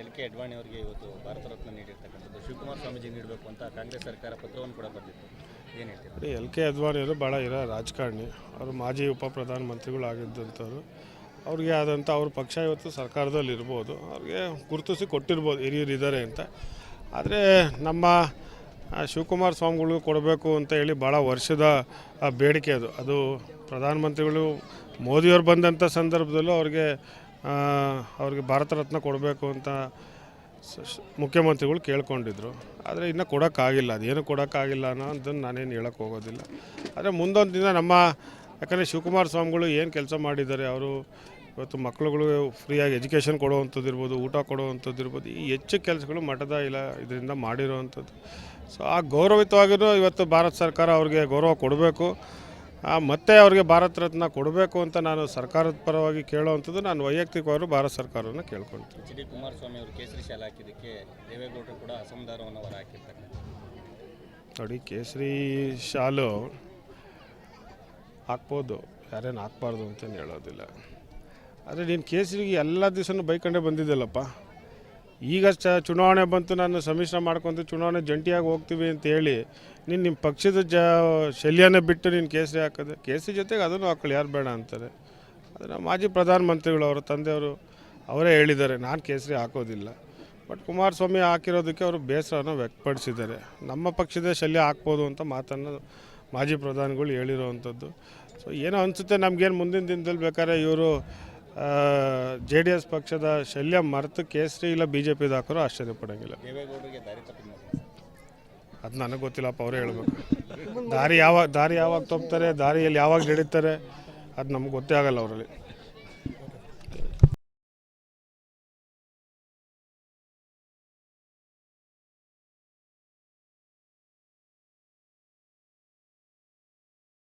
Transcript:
L K Advani ಅವರಿಗೆ ಇವತ್ತು ಭಾರತ ರತ್ನ ನೀಡಿರ್ತಕ್ಕಂಥದ್ದು ಶಿವಕುಮಾರ್ ಸ್ವಾಮೀಜಿ ನೀಡಬೇಕು ಅಂತ ಕಾಂಗ್ರೆಸ್ ಸರ್ಕಾರ ಪತ್ರವನ್ನು ಕೂಡ ಬರೆದಿತ್ತು. ಏನು ಎಲ್ ಕೆ ಅದ್ವಾನಿಯವರು ಭಾಳ ಇರೋ ರಾಜಕಾರಣಿ. ಅವರು ಮಾಜಿ ಉಪ ಪ್ರಧಾನಮಂತ್ರಿಗಳು ಆಗಿದ್ದಂಥವ್ರು. ಅವ್ರಿಗೆ ಆದಂಥ ಅವ್ರ ಪಕ್ಷ ಇವತ್ತು ಸರ್ಕಾರದಲ್ಲಿ ಇರ್ಬೋದು. ಅವ್ರಿಗೆ ಗುರುತಿಸಿ ಕೊಟ್ಟಿರ್ಬೋದು, ಹಿರಿಯರು ಇದ್ದಾರೆ ಅಂತ. ಆದರೆ ನಮ್ಮ ಶಿವಕುಮಾರ್ ಸ್ವಾಮಿಗಳು ಕೊಡಬೇಕು ಅಂತ ಹೇಳಿ ಭಾಳ ವರ್ಷದ ಬೇಡಿಕೆ ಅದು. ಅದು ಪ್ರಧಾನಮಂತ್ರಿಗಳು ಮೋದಿಯವರು ಬಂದಂಥ ಸಂದರ್ಭದಲ್ಲೂ ಅವ್ರಿಗೆ ಅವ್ರಿಗೆ ಭಾರತ ರತ್ನ ಕೊಡಬೇಕು ಅಂತ ಮುಖ್ಯಮಂತ್ರಿಗಳು ಕೇಳ್ಕೊಂಡಿದ್ರು. ಆದರೆ ಇನ್ನೂ ಕೊಡೋಕ್ಕಾಗಿಲ್ಲ. ಅದೇನು ಕೊಡೋಕ್ಕಾಗಿಲ್ಲ ಅನ್ನೋದನ್ನು ನಾನೇನು ಹೇಳೋಕ್ಕೆ ಹೋಗೋದಿಲ್ಲ. ಆದರೆ ಮುಂದೊಂದು ದಿನ ನಮ್ಮ, ಯಾಕಂದರೆ ಶಿವಕುಮಾರ ಸ್ವಾಮಿಗಳು ಏನು ಕೆಲಸ ಮಾಡಿದ್ದಾರೆ, ಅವರು ಇವತ್ತು ಮಕ್ಕಳುಗಳು ಫ್ರೀಯಾಗಿ ಎಜುಕೇಷನ್ ಕೊಡುವಂಥದ್ದು ಇರ್ಬೋದು, ಊಟ ಕೊಡುವಂಥದ್ದು ಇರ್ಬೋದು, ಈ ಹೆಚ್ಚು ಕೆಲಸಗಳು ಮಠದ ಇಲ್ಲ ಇದರಿಂದ ಮಾಡಿರೋವಂಥದ್ದು. ಸೊ ಆ ಗೌರವಿತವಾಗಿಯೂ ಇವತ್ತು ಭಾರತ ಸರ್ಕಾರ ಅವ್ರಿಗೆ ಗೌರವ ಕೊಡಬೇಕು. ಮತ್ತೆ ಅವ್ರಿಗೆ ಭಾರತ ರತ್ನ ಕೊಡಬೇಕು ಅಂತ ನಾನು ಸರ್ಕಾರದ ಪರವಾಗಿ ಕೇಳೋವಂಥದ್ದು ನಾನು ವೈಯಕ್ತಿಕವಾಗಿ ಭಾರತ ಸರ್ಕಾರವನ್ನು ಕೇಳ್ಕೊಳ್ತೀನಿ. ಎಚ್ ಡಿ ಕುಮಾರಸ್ವಾಮಿ ಅವರು ಕೇಸರಿ ಶಾಲೆ ಹಾಕಿದ್ದಕ್ಕೆ ದೇವೇಗೌಡರು ಕೂಡ ಅಸಮಾಧಾನವನ್ನು ಹೊರ ಹಾಕಿರ್ತಾರೆ ನೋಡಿ ಕೇಸರಿ ಶಾಲು ಹಾಕ್ಬೋದು ಯಾರೇನು ಹಾಕ್ಬಾರ್ದು ಅಂತ ಹೇಳೋದಿಲ್ಲ. ಆದರೆ ನೀನು ಕೇಸರಿಗೆ ಎಲ್ಲ ದಿವಸನೂ ಬೈಕಂಡೇ ಬಂದಿದ್ದಲ್ಲಪ್ಪ ಈಗ ಚ ಚುನಾವಣೆ ಬಂತು, ನಾನು ಸಮ್ಮಿಶ್ರ ಮಾಡ್ಕೊಂತ ಚುನಾವಣೆ ಜಂಟಿಯಾಗಿ ಹೋಗ್ತೀವಿ ಅಂತ ಹೇಳಿ, ನೀನು ನಿಮ್ಮ ಪಕ್ಷದ ಜ, ಶಲ್ಯನೇ ಬಿಟ್ಟು ನೀನು ಕೇಸರಿ ಹಾಕೋದು, ಕೇಸರಿ ಜೊತೆಗೆ ಅದನ್ನು ಹಾಕೊಳ್ಳಿ ಯಾರು ಬೇಡ ಅಂತಾರೆ. ಅದನ್ನು ಮಾಜಿ ಪ್ರಧಾನಮಂತ್ರಿಗಳು, ಅವರ ತಂದೆಯವರು ಅವರೇ ಹೇಳಿದ್ದಾರೆ, ನಾನು ಕೇಸರಿ ಹಾಕೋದಿಲ್ಲ. ಬಟ್ ಕುಮಾರಸ್ವಾಮಿ ಹಾಕಿರೋದಕ್ಕೆ ಅವರು ಬೇಸರವನ್ನು ವ್ಯಕ್ತಪಡಿಸಿದ್ದಾರೆ. ನಮ್ಮ ಪಕ್ಷದ ಶಲ್ಯ ಹಾಕ್ಬೋದು ಅಂತ ಮಾತನ್ನು ಮಾಜಿ ಪ್ರಧಾನಿಗಳು ಹೇಳಿರೋವಂಥದ್ದು. ಸೊ ಏನೋ ಅನಿಸುತ್ತೆ, ನಮಗೇನು ಮುಂದಿನ ದಿನದಲ್ಲಿ ಬೇಕಾದ್ರೆ ಇವರು ಜೆ ಡಿ ಎಸ್ ಪಕ್ಷದ ಶಲ್ಯ ಮರೆತು ಕೇಸರಿ ಇಲ್ಲ ಬಿ ಜೆ ಪಿದು ಹಾಕೋರು ಆಶ್ಚರ್ಯ ಪಡೋಂಗಿಲ್ಲ. ಅದು ನನಗೆ ಗೊತ್ತಿಲ್ಲಪ್ಪ ಅವರೇ ಹೇಳಬೇಕು. ದಾರಿ ಯಾವಾಗ ದಾರಿ ಯಾವಾಗ ತೊಪ್ತಾರೆ ದಾರಿಯಲ್ಲಿ ಯಾವಾಗ ನಡೀತಾರೆ ಅದು ನಮ್ಗೆ ಗೊತ್ತೇ ಆಗಲ್ಲ ಅವರಲ್ಲಿ.